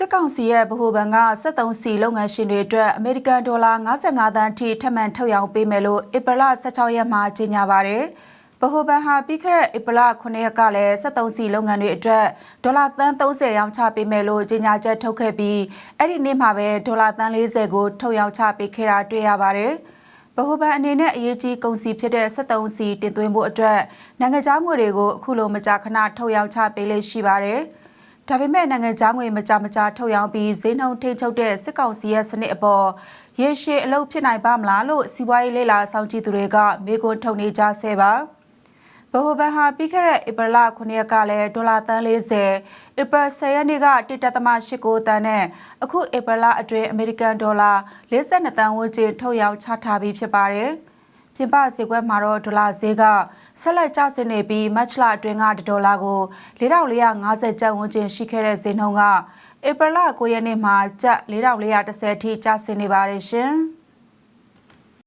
စစ်ကောင်စီရဲ့ဗဟိုဘဏ်က 73စီလုပ်ငန်းရှင်တွေအတွက်အမေရိကန်ဒေါ်လာ55သန်းထိထပ်မံထုတ်ရောင်းပေးမယ်လို့ဧပြီလ16ရက်မှာကြေညာပါတယ်။ဗဟိုဘဏ်ဟာပြီးခဲ့တဲ့ဧပြီလ9ရက်ကလည်း 73စီလုပ်ငန်းတွေအတွက်ဒေါ်လာသန်း30ရောင်းချပေးမယ်လို့ကြေညာချက်ထုတ်ခဲ့ပြီးအဲ့ဒီနေ့မှာပဲဒေါ်လာသန်း40ကိုထုတ်ရောင်းချပေးခဲ့တာတွေ့ရပါတယ်။ဗဟိုဘဏ်အနေနဲ့အရေးကြီးကုန်စည်ဖြစ်တဲ့73စီတင်သွင်းဖို့အတွက်နိုင်ငံခြားငွေတွေကိုအခုလိုမကြာခဏထုတ်ရောင်းချပေးလေးရှိပါတယ်။ ဒါပေမဲ့နိုင်ငံခြားငွေမကြမကြာထုတ်ရောင်းပြီးဈေးနှုန်းထိန်းချုပ်တဲ့စစ်ကောင်စီရဲ့စနစ်အပေါ်ရေရှည်အလုပ်ဖြစ်နိုင်ပါမလားလို့စီးပွားရေးလေလာစောင့်ကြည့်သူတွေကမေးခွန်းထုတ်နေကြဆဲပါဘဟိုဘန်ဟာပြီးခဲ့တဲ့ဧပြီလ9ရက်ကလည်းဒေါ်လာသန်း40ဧပြီ10ရက်နေ့က1.89တန်းနဲ့အခုဧပြီလအတွင်းအမေရိကန်ဒေါ်လာ52တန်းဝန်းကျင်ထုတ်ရောင်းချထားပြီးဖြစ်ပါတယ်။ ပြင်ပဈေးကွက်မှာတော့ဒေါ်လာဈေးကဆက်လက်ကျဆင်းနေပြီးမတ်လအတွင်းကဒေါ်လာကို4450ကျပ်ဝန်းကျင်ရှိခဲ့တဲ့ဈေးနှုန်းကဧပြီလ9ရက်နေ့မှာကျပ်4410ထိကျဆင်းနေပါတယ်ရှင်။